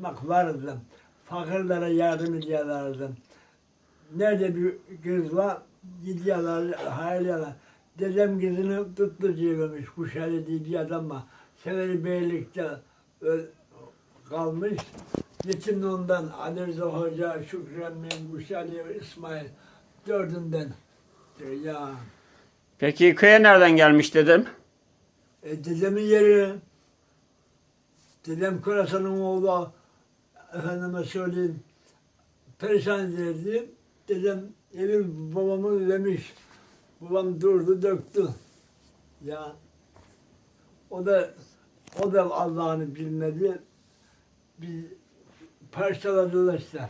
çalışmak vardı. Fakirlere yardım ediyorlardı. Nerede bir kız var, gidiyorlar, hayırlıyorlar. Dedem kızını tuttu cebemiş, Kuşali diye bir adam var. Severi Beylik'te kalmış. Yetim ondan Ali Rıza Hoca, Şükrü Emmi, Kuşali, İsmail dördünden. Ya Peki köye nereden gelmiş dedim? e, dedemin yeri, dedem Kurasan'ın oğlu, efendime söyleyeyim, perişan edildi. Dedem evi babamı vermiş. Babam durdu, döktü. Ya o da o da Allah'ını bilmedi. Bir parçaladılar işte.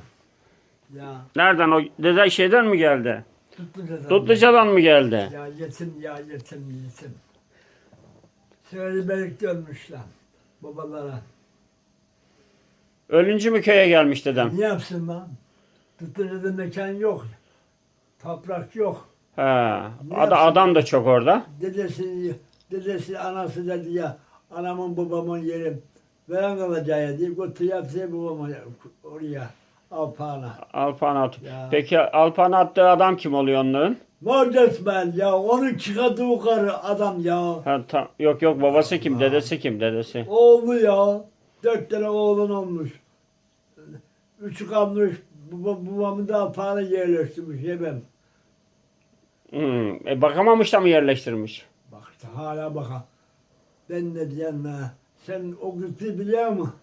Ya Nereden o dede şeyden mi geldi? Tutluca'dan mı geldi? Ya yetim ya yetim yetim. Söyle birlikte ölmüşler babalara. Ölünce mü köye gelmiş dedem? Ne yapsın lan? Tutturucu mekan yok. Toprak yok. He. Ada, adam da çok orada. Dedesi, dedesi anası dedi ya anamın babamın yeri veren kalacağı diye götür yapsın babama oraya Alpana. Alpan at. Ya. Peki Alpan attığı adam kim oluyor onların? Mordes ben ya onun çıkardığı karı adam ya. Ha, ta- yok yok babası kim? Dedesi kim? Dedesi. Oğlu ya. Dört tane oğlun olmuş. Üçü kalmış. Baba, babamı da Alpana yerleştirmiş yemem. Hmm. E, bakamamış da mı yerleştirmiş? Bak işte hala baka. Ben ne diyeyim ha. Sen o gıtı biliyor musun?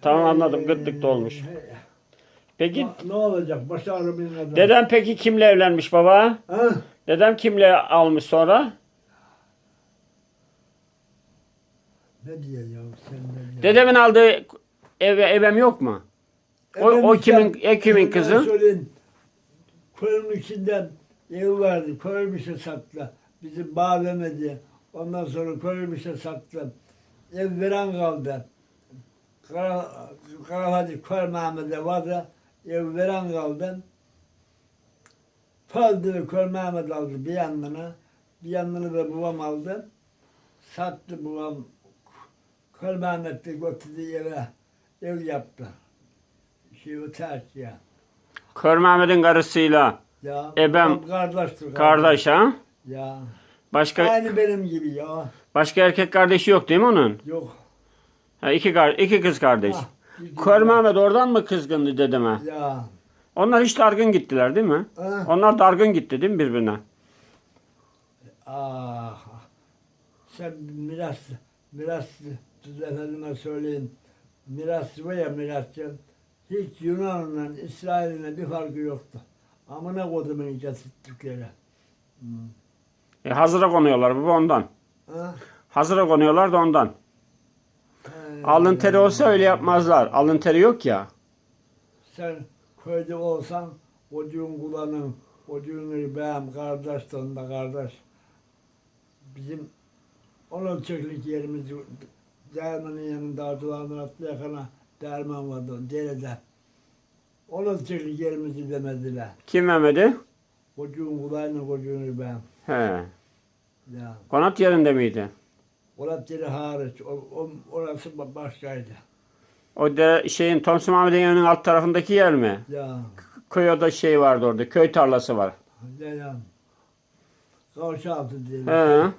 Tamam anladım. Ee, Gıtlıkta olmuş. he. Peki Ne, ne olacak? Başı ağrımayın adam. dedem peki kimle evlenmiş baba? Ha? Dedem kimle almış sonra? Ne diyor ya? Dedemin aldığı ev, evem yok mu? o- o kimin- e, kimin kızı? Söyleyin. Köyün içinden ev vardı. Koymuşa sattı. Bizim bağ vermedi. Ondan sonra koymuşa sattı. Ev veren kaldı. Kara, Karahadi Köy Mehmet'e vardı. Ev veren kaldı. Fazlı Köy Mehmet aldı bir yanını. Bir yanını da babam aldı. Sattı babam. Köy Mehmet'te götürdü eve. Ev yaptı. Şey o ters ya. Kör Mehmet'in karısıyla Ya. Ebem kardeştir. kardeş ha? Ya. Başka Aynı benim gibi ya. başka erkek kardeşi yok değil mi onun? Yok. Ha, iki, kar iki kız kardeş. Ah, bir Kör Mehmet oradan mı kızgındı dedeme? Ya. Onlar hiç dargın gittiler değil mi? Ha. Onlar dargın gitti değil mi birbirine? Ah. Sen miras, miras, efendime söyleyeyim. Miras var ya mirasçı. Hiç Yunan'la İsrail'le bir farkı yoktu. Amına kodumun getirttikleri. Hmm. E, hazıra konuyorlar baba ondan. Ha? Hazıra konuyorlar da ondan. Ee, Alın teri olsa öyle yapmazlar. Alın teri yok ya. Sen köyde olsan ocağın kullanın, ocağın benim kardeş de kardeş. Bizim onun çöklük yerimiz Dermanın yanında Arduan'ın atlı yakana derman vardı derede. Onun çöklük yerimizi demediler. Kim Mehmet'i? Ocağın kulağıyla ocağın ben. He. Ya. Konat yerinde miydi? Orası yeri hariç, o, o, orası ba- başkaydı. O da şeyin Thompson Mehmet'in evinin alt tarafındaki yer mi? Ya. Köyde şey vardı orada. Köy tarlası var. Ya. Kavşa altı diyelim. He.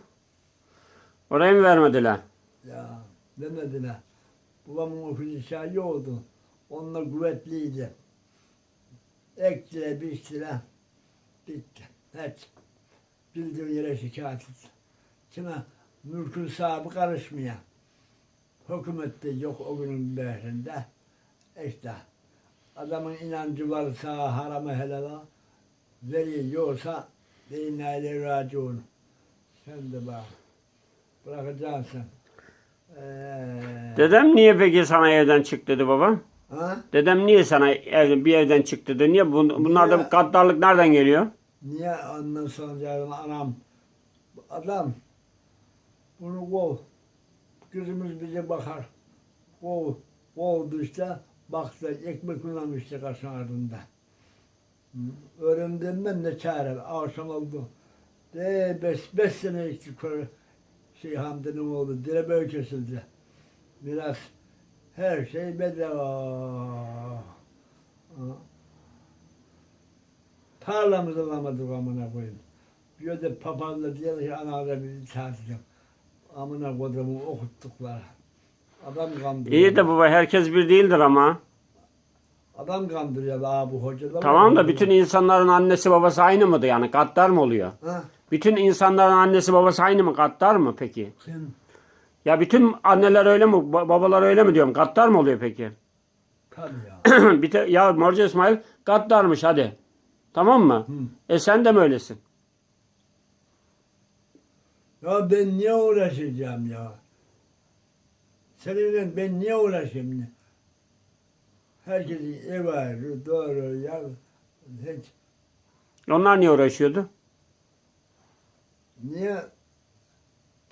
Orayı mı vermediler? Ya demediler. Babamın ofisi şahi oldu. Onlar kuvvetliydi. Ektiler, biçtiler. Bitti. Hiç. Bildiğin yere şikayet et. Kime? Mülkün sahibi karışmıyor. Hükümette yok o günün behrinde. İşte. Adamın inancı varsa harama helala. Veri yoksa deyinle raciun. Sen de bak. Bırakacaksın. Ee, Dedem niye peki sana evden çık dedi baba? ha? Dedem niye sana ev, bir evden çık dedi? Niye? Bun, bunlarda Niye? bu gaddarlık nereden geliyor? Niye ondan sonra diyorum anam adam bunu kov kızımız bize bakar kov kovdu işte baktı ekmek kullanmıştı kaşın ardında Hı, öğrendim ben de çare akşam oldu de beş, beş sene içti köy şey Hamdi'nin oğlu dire böyle kesildi biraz Her şey bedava. Tarlamızı alamadık amına koyayım. Bir de papazla diyor ki anada bir tatil. Amına kodumu okuttuklar. Adam kandırıyor. İyi de baba herkes bir değildir ama. Adam kandırıyor abi hoca da. Tamam da bütün insanların annesi babası aynı mıdır yani? Gaddar mı oluyor? Ha? Bütün insanların annesi babası aynı mı? Gaddar mı peki? Ya bütün anneler öyle mi? ba- Babalar öyle mi diyorum? Gaddar mı oluyor peki? tabii ya. bir te, ya Morca İsmail gaddarmış hadi. Tamam mı? E sen de mi öylesin? Ya ben niye uğraşacağım ya? Seninle ben niye uğraşayım? Herkesin ev ayrı, doğru ya. Hiç. Onlar niye uğraşıyordu? Niye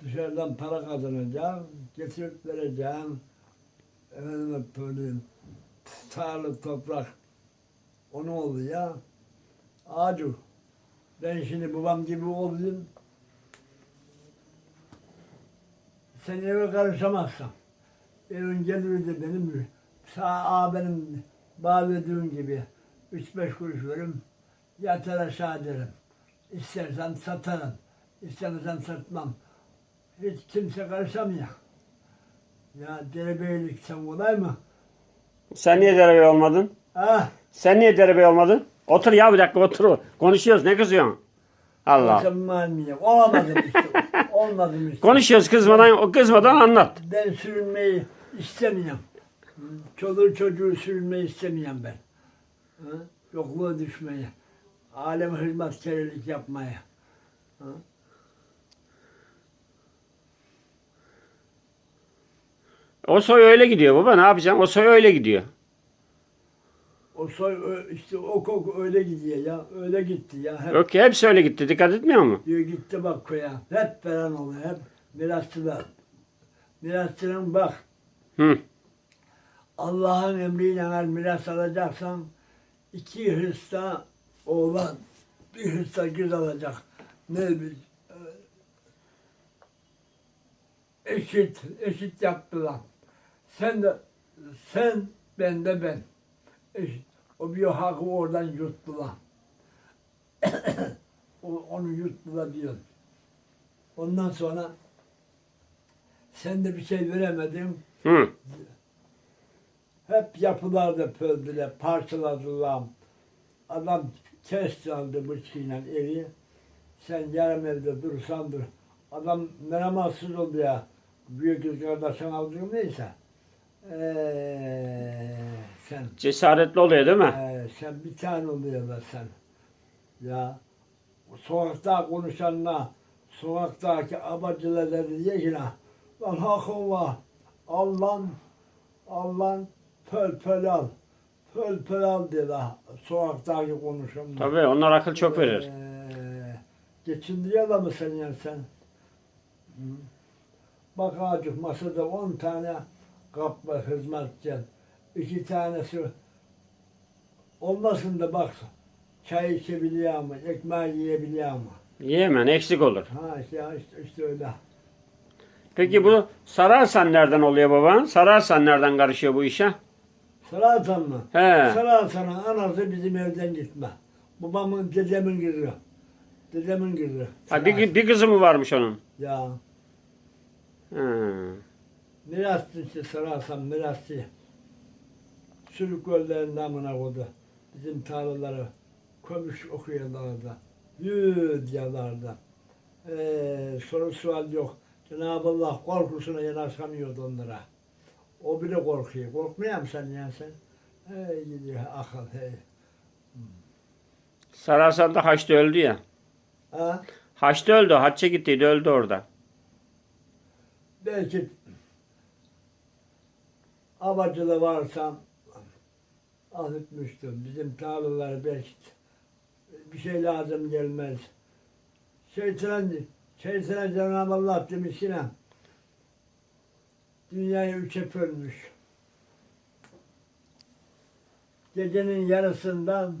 dışarıdan para kazanacağım, getirip vereceğim, efendime söyleyeyim, tarla, toprak, onu oldu ya. Ağacı. Ben şimdi babam gibi olayım, sen eve karışamazsan, evin geliri de benim, sağ ağa benim bağladığım gibi. Üç beş kuruş veririm, yatar aşağı derim. İstersen satarım, istemezsen satmam. Hiç kimse karışamıyor. Ya derebeylik sen kolay mı? Sen niye derebey olmadın? Ah, Sen niye derebey olmadın? Otur ya bir dakika otur. Konuşuyoruz ne kızıyorsun? Allah. malmiyim. Olamadım işte. Olmadım işte. Konuşuyoruz kızmadan o kızmadan anlat. Ben sürünmeyi istemiyorum. Çoluğu çocuğu sürünmeyi istemiyorum ben. Hı? Yokluğa düşmeye. Aleme hizmetkarlık yapmaya. O soy öyle gidiyor baba ne yapacağım? O soy öyle gidiyor. O soy ö- işte o kok öyle gidiyor ya. Öyle gitti ya. Hep Yok ki hepsi öyle gitti dikkat etmiyor mu? diyor gitti bak köye. Hep veren oluyor. Hep mirasçılar. Mirasçının bak. Hı. Allah'ın emriyle eğer miras alacaksan iki hırsta oğlan bir hırsta kız alacak. Ne bir eşit eşit yaptılar. Sen de sen ben de ben. Eşit. O bir hakkı oradan yuttular. o, onu yuttular diyor. Ondan sonra sen de bir şey veremedin. Hı. Hep yapılarda pöldüler, parçaladılar. Adam kesti aldı bıçağıyla evi. Sen yarım evde dursan dur. Adam merhamatsız oldu ya. Büyük kız kardeşin aldığım neyse. Ee, sen, Cesaretli oluyor değil mi? ee, sen bir tane oluyor da sen. Ya sokakta konuşanla sokaktaki abacılara diye ki lan hakkın var. Allah'ın Allah'ın pöl pöl al. Pöl pöl al dedi sokaktaki konuşanlar. Tabii onlar akıl çok verir. Ee, geçindiriyor da mı sen yani sen? Hı. Bak acık masada on tane kap var hizmetçi. İki tanesi olmasın da bak çay içebiliyor mu, ekmeği yiyebiliyor mu? Yemen eksik olur. Ha işte, işte, işte öyle. Peki bu Sararsan nereden oluyor baba? Sararsan nereden karışıyor bu işe? Sararsan mı? He. Sararsan'ın anası bizim evden gitme. Babamın, dedemin kızı. Dedemin kızı. Ha, bir, bir kızı mı varmış onun? Ya. Hı. Mirasçı işte sararsan mirasçı. Sürük göllerin damına koydu. Bizim tarlaları kömüş okuyorlardı. Yüz diyorlardı. Ee, soru sual yok. Cenab-ı Allah korkusuna yanaşamıyordu onlara. O bile korkuyor. Korkmuyor musun sen ya sen? Hey gidiyor akıl hey. Sararsan'da Haçlı öldü ya. Ha? Haçlı öldü. Hacca gittiydi öldü orada. Belki Abacı'da varsam anıtmıştım. Bizim tarlalar belki bir şey lazım gelmez. Şeytan, şeytan Cenab-ı Allah demiş yine dünyayı üçe bölmüş. Gecenin yarısından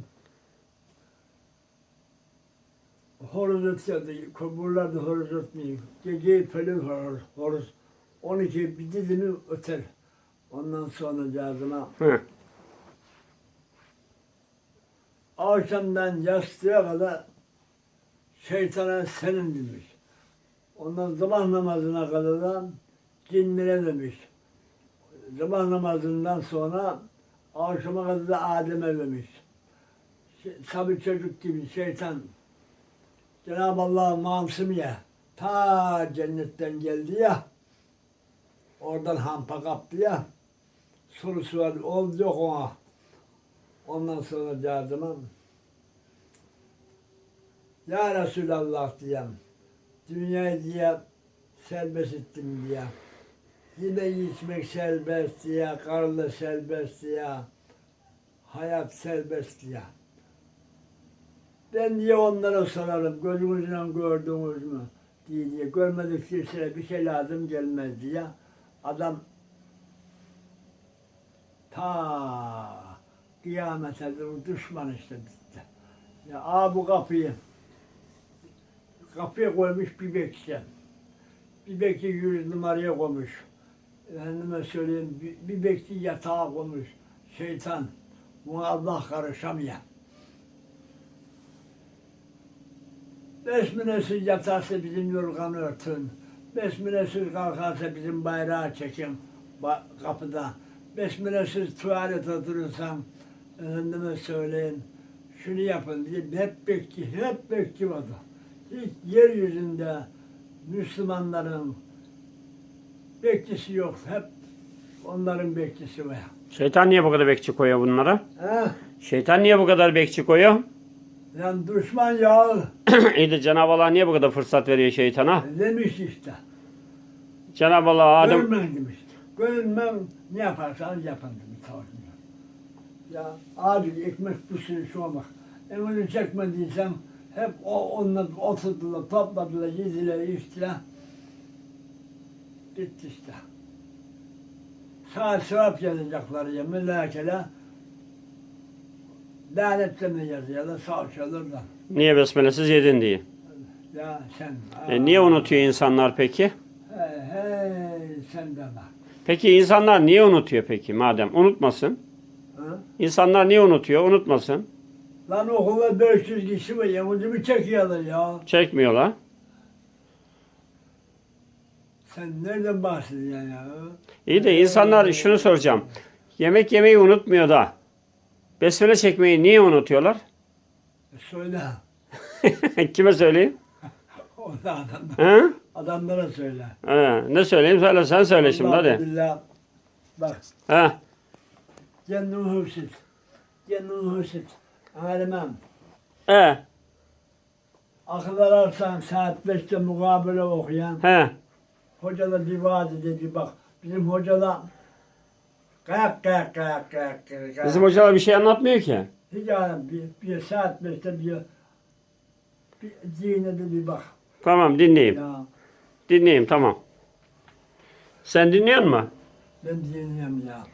horoz ötüyordu. Kuburlarda horoz ötmüyor. Geceyi pölü horoz. horoz. 12 bir dizimi öter. Ondan sonra cazıma Hı. akşamdan yastığa kadar şeytana senin demiş. Ondan sabah namazına kadar da cinlere demiş. Sabah namazından sonra akşama kadar da Adem'e demiş. Şey- Tabi çocuk gibi şeytan Cenab-ı Allah mamsım ya ta cennetten geldi ya oradan hampa kaptı ya sorusu var oldu ona ondan sonra yardıma Ya Resulallah diyem dünyayı diye serbest ettim diye yine içmek serbest diye karlı serbest diye hayat serbest diye ben diye onlara sorarım, gözünüzle gördünüz mü diye, diye. Görmedik kimseye bir şey lazım gelmez diye. Adam ta kıyamete düşman işte. Ya aa bu kapıyı kapıya koymuş bir bekçi. Bir bekçi yüz numaraya koymuş. Efendime söyleyeyim bir, bir bekçi yatağa koymuş. Şeytan. Buna Allah karışamıyor. Besmelesiz yatarsa bizim yorganı örtün. Besmelesiz kalkarsa bizim bayrağı çekin kapıda. Besmelesiz tuvalet oturursam efendime söyleyin şunu yapın diye hep bekçi, hep bekçi vardı. Hiç yeryüzünde Müslümanların bekçisi yok. Hep onların bekçisi var. Şeytan niye bu kadar bekçi koyuyor bunlara? Ha? Şeytan niye bu kadar bekçi koyuyor? Yani düşman ya İyi de Cenab-ı Allah niye bu kadar fırsat veriyor şeytana? demiş işte. Cenab-ı Allah Adem Görmen demiş. Görünmem ne yaparsanız yapın demiş. Tamam. Ya acil ekmek püsürü şu olmak. Emini çekmediysem hep o onunla oturdular, topladılar, yediler, içtiler. Bitti işte. Sağ sevap yazacaklar ya melakeler. Lanetlerini yazıyorlar, savçalırlar. niye besmelesiz yedin diye. Ya sen. E, niye unutuyor insanlar peki? Hey, hey sen deme. Peki insanlar niye unutuyor peki madem? Unutmasın. Ha? İnsanlar niye unutuyor? Unutmasın. Lan okulda 500 kişi var, yamucumu çekiyorlar ya. Çekmiyorlar. Sen nereden bahsediyorsun ya? İyi de insanlar şunu soracağım. Yemek yemeyi unutmuyor da. Besmele çekmeyi niye unutuyorlar? E, Söyle. Kime söyleyeyim? O da adamlar, Hı? Adamlara söyle. Ha, ne söyleyeyim? Söyle sen söyle şimdi hadi. billahi. Bak, Ha. kendini hırsız. Kendini hırsız. Alemem. He. Akıl ararsan saat 5'te mukabele okuyan. He. Hocalar bir vaat dedi bak. Bizim hocalar kayak kayak kayak kayak kayak. Bizim hocalar bir şey anlatmıyor ki. Hiç alem bir, bir saat 5'te bir, bir dine de bir bak. Tamam dinleyeyim. Ya Dinleyeyim tamam. Sen dinliyor musun? ben dinleyeyim ya.